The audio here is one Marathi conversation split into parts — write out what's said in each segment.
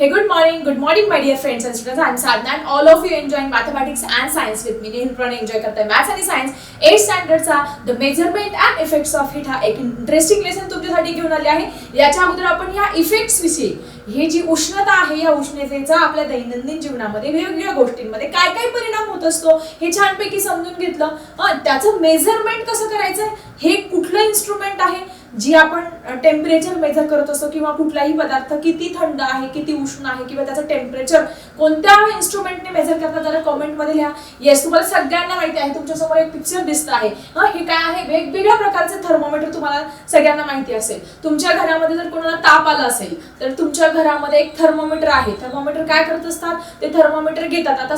Hey, good morning, good morning, my dear friends and students. I'm Sadhna and all of you enjoying mathematics and science with me. नेहमी पण एन्जॉय करताय मॅथ्स आणि science eight स्टँडर्डचा the measurement and effects of heat हा एक इंटरेस्टिंग लेसन तुमच्यासाठी घेऊन आले आहे. याच्या अगोदर आपण या इफेक्ट्स विषयी. हे जी उष्णता आहे या उष्णतेचा आपल्या दैनंदिन जीवनामध्ये वेगवेगळ्या गोष्टींमध्ये काय काय परिणाम होत असतो हे छानपैकी समजून घेतलं. त्याचं मेजरमेंट कसं करायचं हे कुठलं इन्स्ट्रुमेंट आहे? जी आपण टेम्परेचर मेजर करत असतो किंवा कुठलाही पदार्थ किती थंड आहे किती उष्ण आहे किंवा त्याचं टेम्परेचर कोणत्या इन्स्ट्रुमेंटने मेजर करतात जरा कॉमेंटमध्ये लिहा. येस तुम्हाला सगळ्यांना माहिती आहे. तुमच्यासमोर एक पिक्चर दिसत आहे. हं, हे काय आहे? वेगवेगळ्या प्रकारचे थर्मोमीटर तुम्हाला सगळ्यांना माहिती असेल. तुमच्या घरामध्ये जर कोणाला ताप आला असेल तर तुमच्या घरामध्ये एक थर्मोमीटर आहे. थर्मोमीटर काय करत असतात? ते थर्मोमीटर घेतात. आता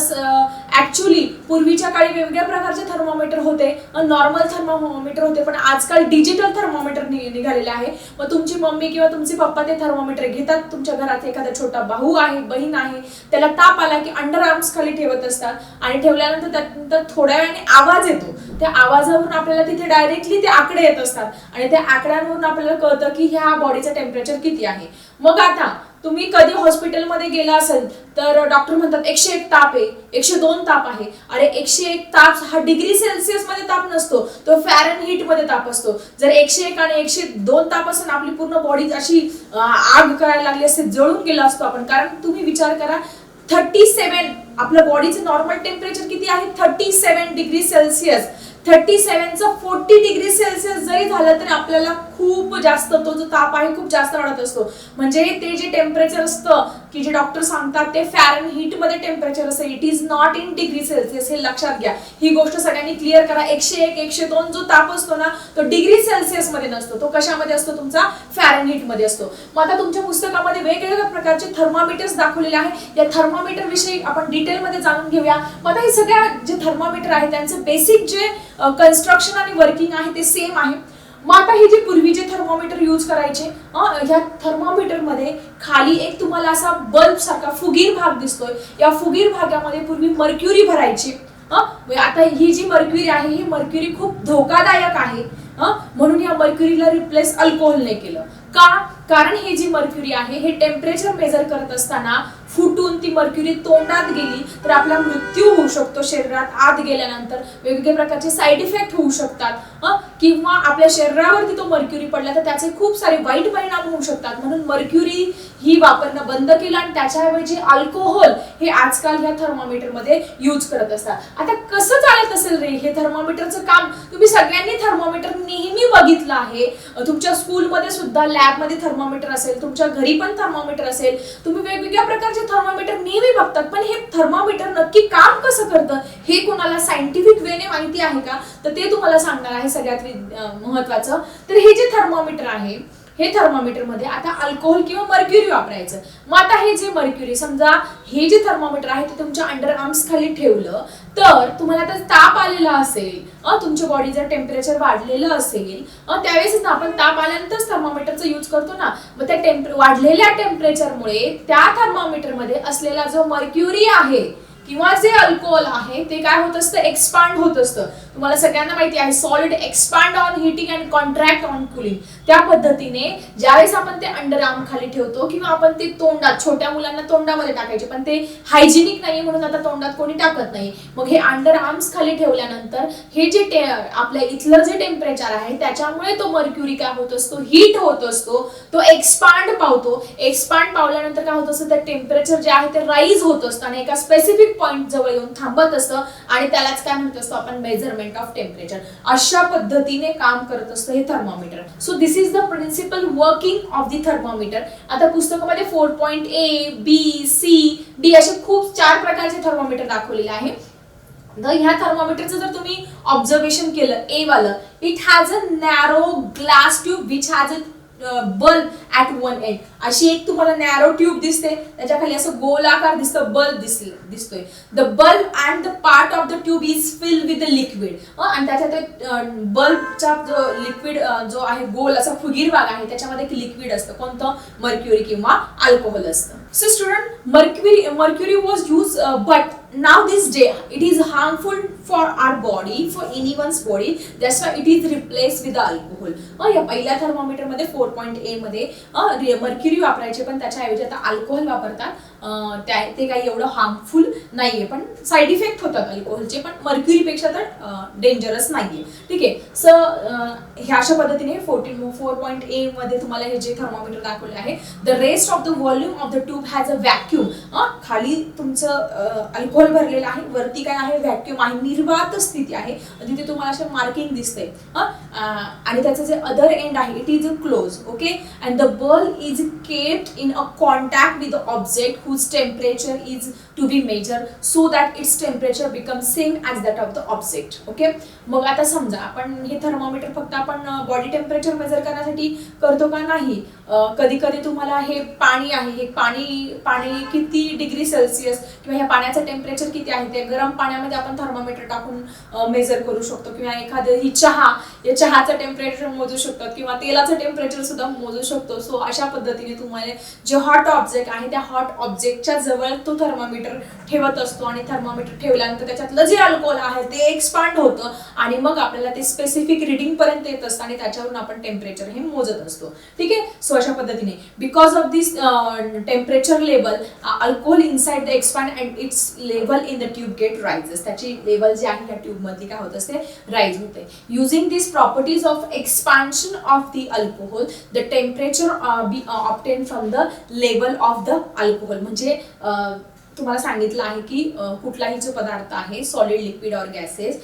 ऍक्च्युली पूर्वीच्या काळी वेगवेगळ्या प्रकारचे थर्मोमीटर होते. नॉर्मल थर्मोमीटर होते पण आजकाल डिजिटल थर्मोमीटर निघालेले आहे. मग तुमची मम्मी किंवा तुमचे पप्पा ते थर्मोमीटर घेतात. तुमच्या घरात एखादा छोटा भाऊ आहे बहीण आहे त्याला ताप आला की अंडर आर्म्स खाली ठेवत असतात. आणि ठेवल्यानंतर त्यानंतर थोड्या वेळाने आवाज येतो. त्या आवाजावरून आपल्याला तिथे डायरेक्टली ते आकडे येत असतात. आणि त्या आकड्यांवरून आपल्याला कळतं की ह्या बॉडीचं टेम्परेचर किती आहे. मग आता तुम्ही कधी हॉस्पिटलमध्ये गेला असेल तर डॉक्टर म्हणतात एकशे एक ताप आहे एकशे दोन ताप आहे. अरे एकशे एक ताप हा डिग्री सेल्सिअसमध्ये ताप नसतो तो फॅरन हीटमध्ये ताप असतो. जर एकशे एक आणि एकशे दोन ताप असेल आपली पूर्ण बॉडी अशी आग करायला लागली असते जळून गेला असतो आपण. कारण तुम्ही विचार करा थर्टी सेवन आपलं बॉडीचं नॉर्मल टेम्परेचर किती आहे? Thirty seven degree Celsius thirty सेव्हनचं forty degree Celsius जरी झालं तरी आपल्याला खूप जास्त तो जो ताप आहे खूप जास्त वाढत असतो. म्हणजे ते जे टेम्परेचर असतं की जे डॉक्टर सांगतात ते फॅरन हीटमध्ये टेम्परेचर असतं. It is not in degree Celsius हे लक्षात घ्या. ही गोष्ट सगळ्यांनी क्लिअर करा. एकशे एक एकशे दोन जो ताप असतो ना तो डिग्री सेल्सिअसमध्ये नसतो. तो कशामध्ये असतो? तुमचा फॅरन हीटमध्ये असतो. मग आता तुमच्या पुस्तकामध्ये वेगवेगळ्या प्रकारचे थर्मामीटर्स दाखवलेले आहे या थर्मामीटर विषयी आपण डिटेलमध्ये जाणून घेऊया. मग आता हे सगळ्या जे थर्मामीटर आहे त्यांचं बेसिक जे कन्स्ट्रक्शन आणि वर्किंग आहे ते सेम आहे. मग आता हे जे पूर्वीचे थर्मोमीटर यूज करायचे ह्या थर्मोमीटरमध्ये खाली एक तुम्हाला असा बल्ब सारखा फुगीर भाग दिसतोय. या फुगीर भागामध्ये पूर्वी मर्क्युरी भरायची. म्हणजे आता ही जी मर्क्युरी आहे ही मर्क्युरी खूप धोकादायक आहे. म्हणून या मर्क्युरीला रिप्लेस अल्कोहोलने केलं. का? कारण ही जी मर्क्युरी आहे हे टेम्परेचर मेजर करत असताना फुटून ती मर्क्युरी तोंडात गेली तर आपला मृत्यू होऊ शकतो शरीरात आत गेल्यानंतर. वेगवेगळ्या प्रकारचे साईड इफेक्ट होऊ शकतात. किंवा आपल्या शरीरावरती तो मर्क्युरी पडला तर त्याचे खूप सारे वाईट परिणाम होऊ शकतात. म्हणून मर्क्युरी ही वापरणं बंद केलं आणि त्याच्याऐवजी अल्कोहोल हे आजकाल ह्या थर्मामीटरमध्ये यूज करत असतात. आता कसं चालत असेल रे हे थर्मामीटरचं काम? तुम्ही सगळ्यांनी थर्मामीटर नेहमी बघितलं आहे. तुमच्या स्कूलमध्ये सुद्धा लॅबमध्ये थर्मामीटर असेल तुमच्या घरी पण थर्मामीटर असेल. तुम्ही वेगवेगळ्या प्रकारचे थर्मामीटर नेहमी बघतात. पण हे थर्मामीटर नक्की काम कसं करतं? हे कोणाला सायंटिफिक वेने माहिती आहे का? तर ते तुम्हाला सांगणार आहे. सगळ्यात महत्वाचं. तर हे जे थर्मोमीटर आहे हे थर्मोमीटरमध्ये आता अल्कोहोल किंवा मर्क्युरी वापरायचं. मग आता हे जे मर्क्युरी समजा हे जे थर्मोमीटर आहे ते तुमच्या अंडर आर्म्स खाली ठेवलं तर तुम्हाला आता ताप आलेला असेल तुमच्या तुमच्या बॉडीचं टेम्परेचर वाढलेलं असेल त्यावेळेस ना आपण ताप आल्यानंतर थर्मोमीटरचा यूज करतो ना. मग त्या टेम्परे वाढलेल्या टेम्परेचरमुळे त्या थर्मोमीटरमध्ये असलेला जो मर्क्युरी आहे किंवा जे अल्कोहोल आहे ते काय होत असतं? एक्सपांड होत असतं. तुम्हाला सगळ्यांना माहिती आहे solid expand on heating and contract on cooling त्या पद्धतीने ज्यावेळेस आपण ते अंडर आर्म खाली ठेवतो किंवा आपण ते तोंडात छोट्या मुलांना तोंडामध्ये टाकायचे पण ते हायजिनिक नाही म्हणून आता तोंडात कोणी टाकत नाही. मग हे अंडर आर्म्स खाली ठेवल्यानंतर हे जे टे आपल्या इथलं जे टेम्परेचर आहे त्याच्यामुळे तो मर्क्युरी काय होत असतो? हीट होत असतो. तो एक्सपांड पावतो. एक्सपांड पावल्यानंतर काय होत असतं? ते टेम्परेचर जे आहे ते राईज होत असतं आणि एका स्पेसिफिक पॉईंट जवळ येऊन थांबत असतं आणि त्यालाच काय म्हणत असतो आपण? मेजरमेंट ऑफ टेम्परेचर अशा पद्धतीने काम करत असतं हे thermometer so this is the principle working of the thermometer आता पुस्तकामध्ये four point A B C D असे खूप चार प्रकारचे थर्मोमीटर दाखवलेले आहे. तर ह्या थर्मोमीटरचं जर तुम्ही ऑब्झर्वेशन केलं ए वालं it has a narrow glass tube which has a bulb at one end अशी एक तुम्हाला नॅरो ट्यूब दिसते. त्याच्याखाली असं गोलाकार दिसतं बल्ब दिसतोय. The bulb and the part of the tube is fill with the liquid आणि त्याच्यात बल्बचा जो लिक्विड जो आहे गोल असा फुगीर भाग आहे त्याच्यामध्ये एक लिक्विड असतं. कोणतं? मर्क्युरी किंवा अल्कोहोल असतं. So student mercury mercury was use but now this day it is harmful for our body for anyone's body that's why it is replaced with the alcohol अं, या पहिल्या थर्मोमीटरमध्ये फोर पॉईंट ए मर्क्युरी वापरायचे पण त्याच्याऐवजी आता अल्कोहोल वापरतात त्या ते काही एवढं हार्मफुल नाहीये. पण साईड इफेक्ट होतात अल्कोहोलचे पण मर्क्युरीपेक्षा तर डेंजरस नाहीये. ठीक आहे? सो ह्या अशा पद्धतीने फोर्टीन फोर पॉईंट ए मध्ये तुम्हाला हे जे थर्मोमीटर दाखवले आहे the rest of the volume of the tube has a vacuum खाली तुमचं अल्कोहोल भरलेलं आहे वरती काय आहे व्हॅक्यूम आहे निर्वात स्थिती आहे. तिथे तुम्हाला असे मार्किंग दिसते आणि त्याचं जे अदर एंड आहे it is a close okay and the bulb is kept in a contact with the object whose temperature is to be measured so that its temperature becomes same as that of the object okay मग आता समजा आपण हे थर्मोमीटर फक्त आपण बॉडी टेम्परेचर मेजर करण्यासाठी करतो का नाही? कधी कधी तुम्हाला हे पाणी आहे हे पाणी पाणी किती डिग्री सेल्सिअस किंवा ह्या पाण्याचं टेम्परेचर किती आहे ते गरम पाण्यामध्ये आपण थर्मोमीटर टाकून मेजर करू शकतो. किंवा एखादं ही चहा या चहाचं टेम्परेचर मोजू शकतो किंवा तेलाचं टेम्परेचर सुद्धा मोजू शकतो. सो अशा पद्धतीने तुम्हाला जे हॉट ऑब्जेक्ट आहे त्या हॉट ऑब्जेक्टच्या जवळ तो थर्मामीटर ठेवत असतो आणि थर्मामीटर ठेवल्यानंतर त्याच्यातलं जे अल्कोहोल आहे ते एक्सपांड होतं आणि मग आपल्याला ते स्पेसिफिक रिडिंग पर्यंत येत असतं आणि त्याच्यावरून आपण टेम्परेचर हे मोजत असतो. ठीक आहे? सो अशा पद्धतीने. Because of this temperature level alcohol inside the expand and its level in the tube get rises त्याची लेवल जी आहे या ट्यूबमधली काय होत असते? राईज होते. Using this properties of expansion of the alcohol the temperature be obtained from the level of the alcohol म्हणजे अं, तुम्हाला सांगितलं आहे की कुठलाही जो पदार्थ आहे solid liquid or gases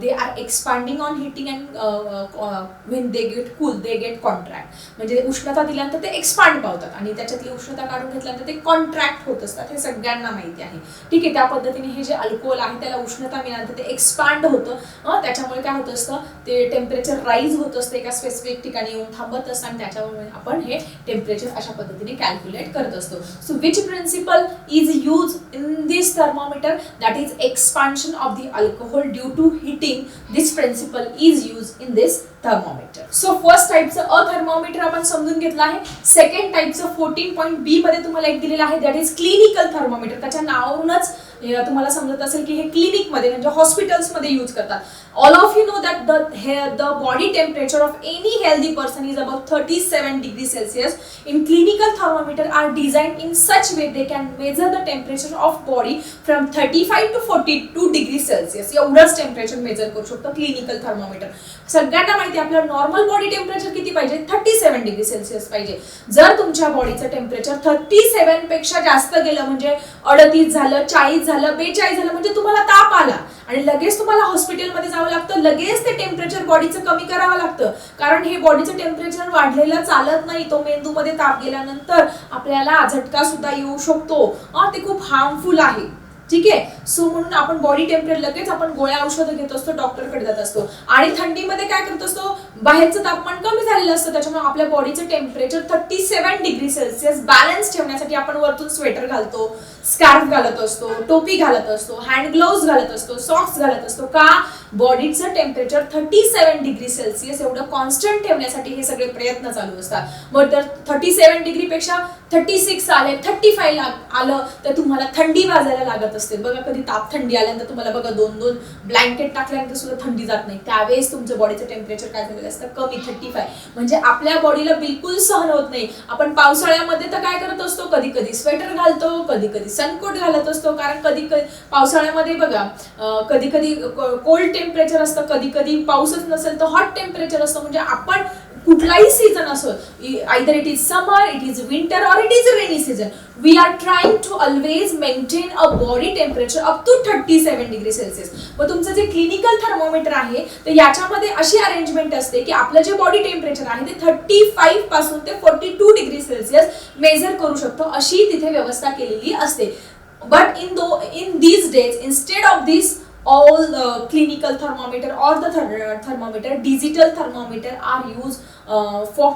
they are expanding on heating and when they get cool they get contract म्हणजे उष्णता दिल्यानंतर ते एक्सपांड पावतात आणि त्याच्यातली उष्णता काढून घेतल्यानंतर ते कॉन्ट्रॅक्ट होत असतात हे सगळ्यांना माहिती आहे. ठीक आहे त्या पद्धतीने हे जे अल्कोहोल आहे त्याला उष्णता मिळाल्यानंतर ते एक्सपांड होतं. त्याच्यामुळे काय होत असतं ते टेम्परेचर राईज होत असतं एका स्पेसिफिक ठिकाणी येऊन थांबत असतं आणि त्याच्यामुळे आपण हे टेम्परेचर अशा पद्धतीने कॅल्क्युलेट करत असतो. So which principle is use in this thermometer that is expansion of the alcohol due to heating this principle is used in this thermometer. So first टाइपचं a thermometer आपण समजून घेतलं आहे. सेकंड टाइपचं फोर्टीन पॉईंट बी मध्ये तुम्हाला एक दिलेलं आहे दॅट इज क्लिनिकल थर्मोमीटर त्याच्या नावावरूनच तुम्हाला समजत असेल की हे क्लिनिकमध्ये म्हणजे हॉस्पिटल्समध्ये यूज करतात. All of you know that the the body temperature of any healthy person is about thirty seven degree Celsius in clinical thermometer are designed in such way they can measure the temperature of body from 35 to 42 degree celsius. एवढंच टेम्परेचर मेजर करू शकतो क्लिनिकल थर्मोमीटर सगळ्यांना माहिती आपलं नॉर्मल बॉडी टेम्परेचर किती पाहिजे? थर्टी सेवन डिग्री सेल्सिअस पाहिजे. जर तुमच्या बॉडीचं टेम्परेचर थर्टी सेवनपेक्षा जास्त गेलं म्हणजे अडतीस झालं चाळीस झालं बेचाळीस झालं म्हणजे तुम्हाला ताप आला आणि लगेच तुम्हाला हॉस्पिटलमध्ये जावं लागतं लगेच ते टेम्परेचर बॉडीचं कमी करावं लागतं. कारण हे बॉडीचं टेम्परेचर वाढलेलं चालत नाही तो मेंदूमध्ये ताप गेल्यानंतर आपल्याला झटका सुद्धा येऊ शकतो. ते खूप हार्मफुल आहे. ठीक आहे? सो म्हणून आपण बॉडी टेम्परेचर लगेच आपण गोळ्या औषधं घेत असतो डॉक्टरकडे जात असतो. आणि थंडीमध्ये काय करत असतो? बाहेरचं तापमान कमी झालेलं असतं त्याच्यामुळे आपल्या बॉडीचं temperature thirty seven degree Celsius balance ठेवण्यासाठी आपण वरतून स्वेटर घालतो स्कार्फ घालत असतो टोपी घालत असतो हँड ग्लोव्ह घालत असतो सॉक्स घालत असतो. का? बॉडीचं temperature thirty seven degree Celsius एवढं कॉन्स्टंट ठेवण्यासाठी हे सगळे प्रयत्न चालू असतात. मग तर थर्टी सेवन डिग्रीपेक्षा थर्टी सिक्स आले थर्टी फाईव्ह आलं तर तुम्हाला थंडी वाजायला लागत असते. बघा कधी ताप थंडी आल्यानंतर तुम्हाला बघा दोन दोन ब्लँकेट टाकल्यानंतर सुद्धा थंडी जात नाही. त्यावेळेस तुमचं बॉडीचं टेम्परेचर काय झालेलं असतं? कमी थर्टी फाय म्हणजे आपल्या बॉडीला बिलकुल सहन होत नाही. आपण पावसाळ्यामध्ये तर काय करत असतो? कधी कधी स्वेटर घालतो कधी कधी सनकोट घालत असतो. कारण कधी कधी पावसाळ्यामध्ये बघा कधी कधी कोल्ड टेम्परेचर असतं कधी कधी पाऊसच नसेल तर हॉट टेम्परेचर असतं. म्हणजे आपण कुठलाही सीझन असो either it is summer it is winter or it is rainy season we are trying to always maintain a body temperature up to thirty seven degree Celsius मग तुमचं जे क्लिनिकल थर्मोमीटर आहे तर याच्यामध्ये अशी अरेंजमेंट असते की आपलं जे बॉडी टेम्परेचर आहे ते थर्टी फाईव्हपासून ते forty two degree Celsius measure करू शकतो. अशी तिथे व्यवस्था केलेली असते. But in though in these days instead of this all the clinical thermometer or the ther- uh, thermometer digital thermometer are used for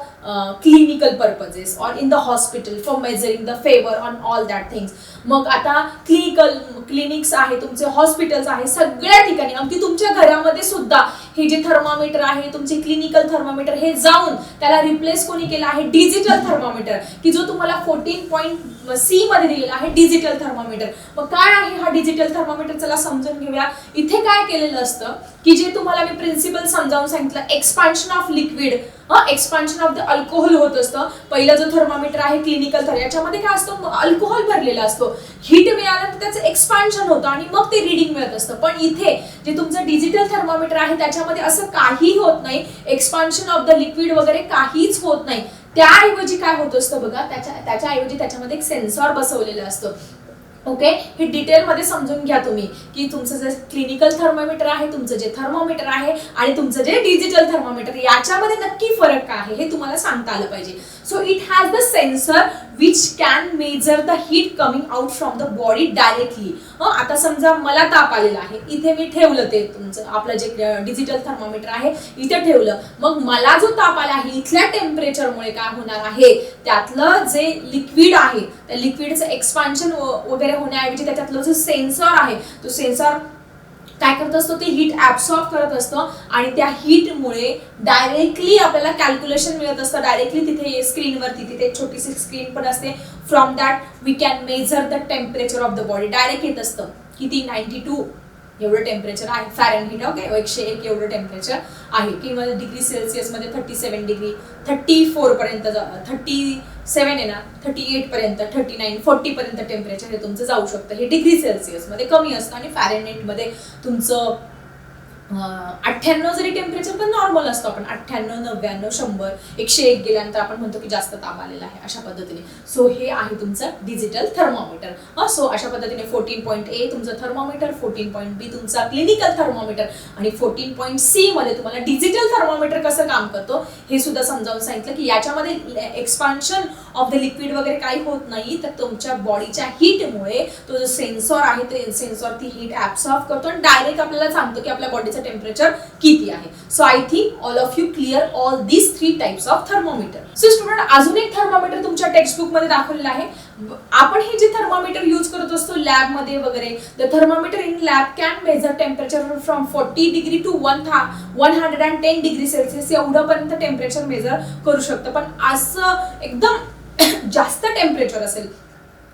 clinical purposes or in the hospital for measuring the fever on all that things मग आता क्लिनिकल क्लिनिक्स आहे तुमचे हॉस्पिटल्स आहे सगळ्या ठिकाणी अगदी तुमच्या घरामध्ये सुद्धा हे जे थर्मामीटर आहे तुमचे क्लिनिकल थर्मामीटर हे जाऊन त्याला रिप्लेस कोणी केलं आहे? डिजिटल थर्मामीटर की जो तुम्हाला फोर्टीन पॉईंट सी मध्ये दिलेला आहे डिजिटल थर्मामीटर मग काय आहे हा डिजिटल थर्मामीटर चला समजून घेऊया. इथे काय केलेलं असतं की जे तुम्हाला मी प्रिन्सिपल समजावून सांगितलं expansion of liquid expansion of the alcohol होत असतं. पहिलं जो थर्मामीटर आहे क्लिनिकल थर याच्यामध्ये काय असतो? अल्कोहोल भरलेला असतो. हीट मिळाल्यानंतर त्याचं एक्सपान्शन होतं आणि मग ते रिडिंग मिळत असतं. पण इथे जे तुमचं डिजिटल थर्मामीटर आहे त्याच्यामध्ये असं काही होत नाही. एक्सपान्शन ऑफ द लिक्विड वगैरे काहीच होत नाही. त्याऐवजी काय होत असतं बघा त्याच्या त्याच्याऐवजी त्याच्यामध्ये एक सेन्सॉर बसवलेलं असतं. ओके हे डिटेलमध्ये समजून घ्या तुम्ही की तुमचं जे क्लिनिकल थर्मोमीटर आहे तुमचं जे थर्मोमीटर आहे आणि तुमचं जे डिजिटल थर्मोमीटर याच्यामध्ये नक्की फरक काय आहे हे तुम्हाला सांगता आलं पाहिजे. So it has the sensor which can measure the heat coming out from the body directly आता समजा मला ताप आलेला आहे. इथे मी ठेवलं ते तुमचं. आपलं जे डिजिटल थर्मामीटर आहे इथे ठेवलं. मग मला जो ताप आला आहे इथल्या टेम्परेचरमुळे काय होणार आहे? त्यातलं जे लिक्विड आहे त्या लिक्विडचं एक्सपान्शन वगैरे होण्याऐवजी त्याच्यातलं जो सेन्सर आहे तो सेन्सर काय करत असतो? ते हीट ऍब्सॉर्ब करत असतं आणि त्या हीटमुळे डायरेक्टली आपल्याला कॅल्क्युलेशन मिळत असतं. डायरेक्टली तिथे स्क्रीनवरती तिथे छोटीशी स्क्रीन पण असते. From that we can measure the temperature of the body direct येत असतं. किती? नाईन्टी टू एवढं टेम्परेचर आहे. फॅरन हिट ओके एकशे एक एवढं टेम्परेचर आहे. किंवा degree सेल्सिअसमध्ये thirty seven degree thirty four पर्यंत थर्टी सेवन आहे ना थर्टी एट पर्यंत थर्टी नाईन फोर्टी पर्यंत टेम्परेचर हे तुमचं जाऊ शकतं. हे डिग्री सेल्सिअसमध्ये कमी असतं आणि फॅरेनहीटमध्ये तुमचं अठ्ठ्याण्णव जरी टेम्परेचर पण नॉर्मल असतो आपण. अठ्ठ्याण्णव नव्याण्णव शंभर एकशे एक गेल्यानंतर आपण म्हणतो की जास्त ताप आलेला आहे अशा पद्धतीने. सो हे आहे तुमचं डिजिटल थर्मोमीटर सो अशा पद्धतीने फोर्टीन पॉईंट ए तुमचं थर्मोमीटर फोर्टीन पॉईंट बी तुमचा क्लिनिकल थर्मोमीटर आणि फोर्टीन पॉईंट सी मध्ये तुम्हाला डिजिटल थर्मोमीटर कसं काम करतो हे सुद्धा समजावून सांगितलं की याच्यामध्ये एक्सपान्शन ऑफ द लिक्विड वगैरे काही होत नाही तर तुमच्या बॉडीच्या हीटमुळे तो जो सेन्सॉर आहे ते सेन्सॉर ती हीट ऍब्सॉर्ब करतो आणि डायरेक्ट आपल्याला सांगतो की आपल्या बॉडीचं टेम्परेचर किती आहे. So I think all of you clear all this three types of thermometer so student अजून एक थर्मोमीटर तुमच्या टेक्स्टबुकमध्ये दाखवलेलं आहे. आपण हे जे थर्मोमीटर यूज करत असतो लॅबमध्ये वगैरे the thermometer in lab can measure temperature from forty degree to one था one hundred and ten degree Celsius एवढं पर्यंत टेम्परेचर मेजर करू शकतं. पण असं एकदम जास्त टेम्परेचर असेल.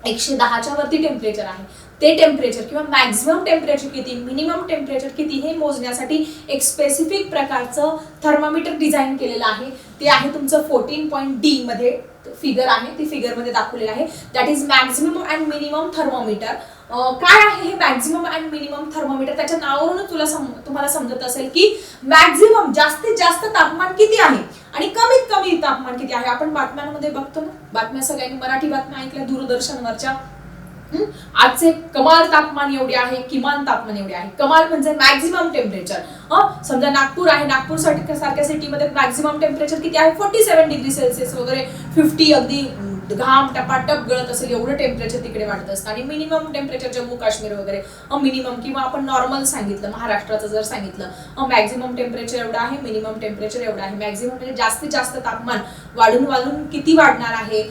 एकशे दहाच्या वरती टेम्परेचर आहे. ते टेम्परेचर किंवा मॅक्झिमम टेम्परेचर किती मिनिमम टेम्परेचर किती हे मोजण्यासाठी एक स्पेसिफिक प्रकारचं थर्मामीटर डिझाईन केलेलं आहे. ते आहे तुमचं फोर्टीन पॉईंट डी मध्ये फिगर आहे. ती फिगरमध्ये दाखवलेलं आहे. That is maximum and minimum thermometer काय आहे हे मॅक्झिमम अँड मिनिमम थर्मोमीटर त्याच्या नावावरून तुला सम तुम्हाला समजत असेल की मॅक्झिमम जास्तीत जास्त तापमान किती आहे? आणि कमीत कमी तापमान किती आहे? आपण बातम्यांमध्ये बघतो ना. बातम्या सगळ्यांनी मराठी बातम्या ऐकल्या दूरदर्शनवरच्या. आजचे कमाल तापमान एवढे आहे किमान तापमान एवढे आहे. कमाल म्हणजे मॅक्झिमम टेम्परेचर समजा नागपूर आहे नागपूर सारख्या सिटीमध्ये मॅक्झिमम टेम्परेचर किती आहे? फोर्टी सेव्हन डिग्री सेल्सिअस वगैरे. फिफ्टी अगदी घाम टपाटप गळत असेल एवढं टेम्परेचर तिकडे वाढत असतं. आणि मिनिमम टेम्परेचर जम्मू काश्मीर वगैरे. मिनिमम किंवा आपण नॉर्मल सांगितलं महाराष्ट्राचं जर सांगितलं मॅक्झिमम टेम्परेचर एवढं आहे मिनिमम टेम्परेचर एवढं आहे. मॅक्झिमम म्हणजे जास्तीत जास्त तापमान वाढून वाढून किती वाढणार आहे?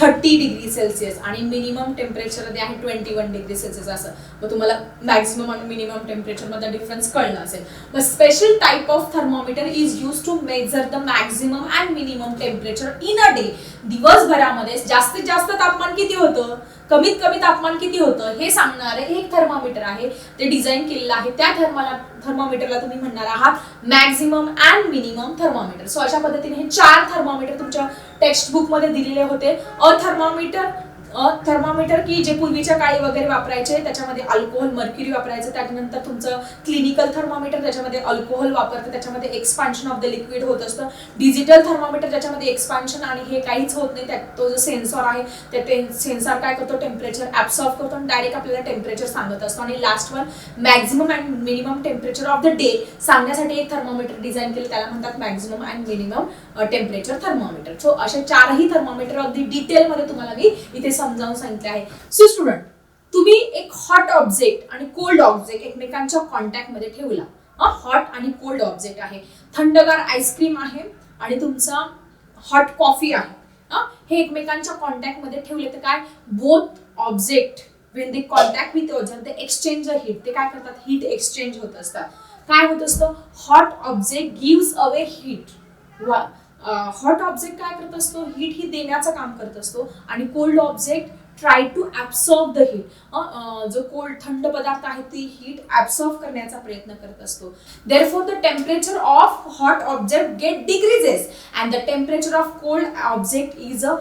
थर्टी डिग्री सेल्सिअस आणि मिनिमम टेम्परेचर ते आहे ट्वेंटी वन डिग्री सेल्सिअस असं. मग तुम्हाला मॅक्झिमम आणि मिनिमम टेम्परेचरमध्ये डिफरन्स कळलं असेल. मग special type of thermometer is use to measure the maximum and minimum temperature in a day दिवसभरामध्ये जास्तीत जास्त तापमान किती होतं? कमीत कमी तापमान किती होतं हे सांगणारे एक थर्मामीटर आहे. ते डिझाईन केलेलं आहे. त्या थर्माला थर्मामीटरला तुम्ही म्हणणार आहात maximum and minimum thermometer so अशा पद्धतीने हे चार थर्मामीटर तुमच्या टेक्स्ट बुकमध्ये दिलेले होते. अ थर्मामीटर थर्मामीटर की जे पूर्वीच्या काळी वगैरे वापरायचे त्याच्यामध्ये अल्कोहोल मर्क्युरी वापरायचं त्यानंतर तुमचं क्लिनिकल थर्मामीटर त्याच्यामध्ये अल्कोहोल वापरतं त्याच्यामध्ये एक्सपान्शन ऑफ द लिक्विड होत असतं. डिजिटल थर्मामीटर ज्याच्यामध्ये एक्सपान्शन आणि हे काहीच होत नाही त्यात तो जो सेन्सॉर आहे त्या सेन्सॉर काय करतो? टेम्परेचर ऍब्सॉर्ब करतो आणि डायरेक्ट आपल्याला टेम्परेचर सांगत असतो. आणि last one maximum and minimum temperature of the day सांगण्यासाठी एक थर्मामीटर डिझाईन केलं त्याला म्हणतात maximum and minimum temperature thermometer so असे चारही थर्मामीटर अगदी डिटेलमध्ये तुम्हाला मी इथे समजावून सांगितले आहे. सो स्टुडंट तुम्ही एक हॉट ऑब्जेक्ट आणि कोल्ड ऑब्जेक्ट एकमेकांच्या कॉन्टॅक्टमध्ये ठेवला. हॉट आणि कोल्ड ऑब्जेक्ट आहे. थंडगार आईस्क्रीम आहे आणि तुमचा हॉट कॉफी आहे. हे एकमेकांच्या कॉन्टॅक्टमध्ये ठेवले तर काय? Both object when they contact with other ते एक्सचेंज हीट ते काय करतात? हीट एक्सचेंज होत असतात. काय होत असतं? Hot object gives away heat hot object काय करत असतो? हीट ही देण्याचं काम करत असतो. आणि cold object try to absorb the heat जो कोल्ड थंड पदार्थ आहे ती हीट ॲब्सॉर्ब करण्याचा प्रयत्न करत असतो. Therefore the temperature of hot object get decreases and the temperature of cold object is a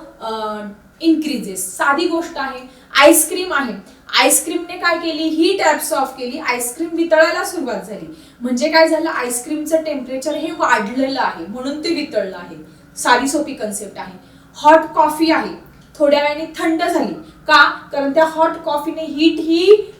increases साधी गोष्ट आहे. आईस्क्रीम आहे. आईस्क्रीमने काय केली? ही टॅप्स ऑफ केली. आईस्क्रीम वितळायला सुरुवात झाली. म्हणजे काय झालं? आईस्क्रीमचं टेम्परेचर हे वाढलेलं आहे. म्हणून ते वितळलं आहे. साधी सोपी कन्सेप्ट आहे. हॉट कॉफी आहे. थोड्या वेळाने थंड झाली. का? कारण त्या हॉट कॉफीने हीट ही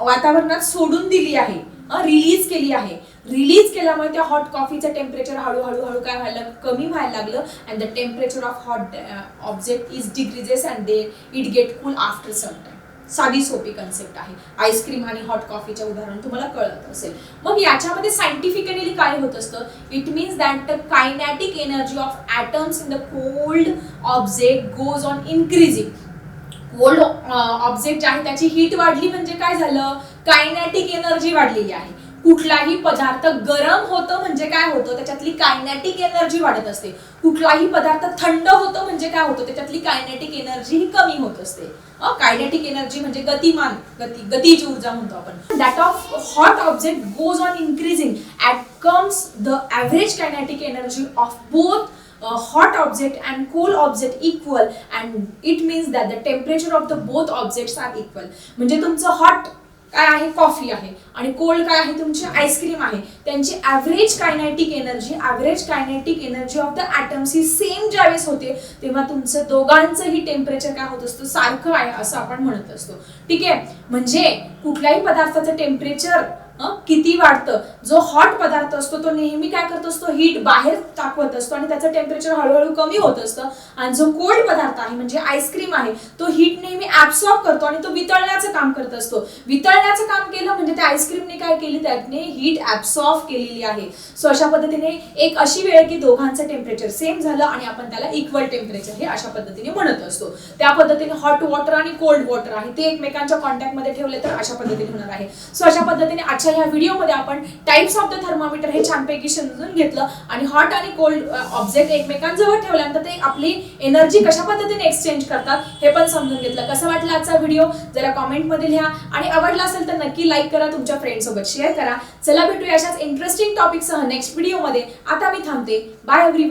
वातावरणात सोडून दिली आहे. रिलीज केली आहे. रिलीज केल्यामुळे त्या हॉट कॉफीचं टेम्परेचर हळूहळू हळू काय व्हायला कमी व्हायला लागलं. And the temperature of hot object is decreases and they it get cool after some time साधी सोपी कन्सेप्ट आहे. आईस्क्रीम आणि हॉट कॉफीचं उदाहरण तुम्हाला कळत असेल. मग याच्यामध्ये सायंटिफिकली काय होत असतं? It means that the kinetic energy of atoms in the cold object goes on increasing cold object जे आहे त्याची हीट वाढली म्हणजे काय झालं? कायनॅटिक एनर्जी वाढलेली आहे. कुठलाही पदार्थ गरम होतं म्हणजे काय होतं? त्याच्यातली कायनॅटिक एनर्जी वाढत असते. कुठलाही पदार्थ थंड होतं म्हणजे काय होतं? त्याच्यातली कायनॅटिक एनर्जी ही कमी होत असते. कायनेटिक एनर्जी म्हणजे गतिमान गती गतीची ऊर्जा म्हणतो आपण. That of hot object goes on increasing at comes the average kinetic energy of both hot object and cold object equal and it means that the temperature of the both objects are equal म्हणजे तुमचं हॉट काय आहे? कॉफी आहे. आणि कोल्ड काय आहे? तुमची आईस्क्रीम आहे. त्यांची average kinetic energy average kinetic energy of the atoms he same ज्यावेळेस होते तेव्हा तुमचं दोघांचंही टेम्परेचर काय होत असतं? सारखं आहे असं आपण म्हणत असतो. ठीक? आहे म्हणजे कुठल्याही पदार्थाचं टेम्परेचर किती वाढतं? जो हॉट पदार्थ असतो तो नेहमी काय करत असतो? हीट बाहेर टाकवत असतो आणि त्याचं टेम्परेचर हळूहळू कमी होत असतं. आणि जो कोल्ड पदार्थ आहे म्हणजे आईस्क्रीम आहे तो हीट नेहमी ऍब्सॉर्ब करतो आणि तो वितळण्याचं काम करत असतो. वितळण्याचं काम केलं म्हणजे त्या आईस्क्रीमने काय केली? त्याने हीट ऍब्सॉर्ब केलेली आहे. सो अशा पद्धतीने एक अशी वेळ की दोघांचं टेम्परेचर सेम झालं आणि आपण त्याला इक्वल टेम्परेचर हे अशा पद्धतीने म्हणत असतो. त्या पद्धतीने हॉट वॉटर आणि कोल्ड वॉटर आहे. ते एकमेकांच्या कॉन्टॅक्टमध्ये ठेवले तर अशा पद्धतीने होणार आहे. सो अशा पद्धतीने आजच्या ह्या व्हिडिओमध्ये आपण टाईप्स ऑफ द थर्मामीटर हे छानपैकी समजून घेतलं आणि हॉट आणि कोल्ड ऑब्जेक्ट एकमेकांजवळ ठेवल्यानंतर ते आपली एनर्जी कशा पद्धतीने एक्सचेंज करतात हे पण समजून घेतलं. कसं वाटलं आजचा व्हिडिओ? जरा कॉमेंटमध्ये लिहा आणि आवडला असेल तर नक्की लाईक करा तुमच्या फ्रेंडसोबत शेअर करा. चला भेटूया अशाच इंटरेस्टिंग टॉपिकसह नेक्स्ट व्हिडिओमध्ये आता मी थांबते. Bye every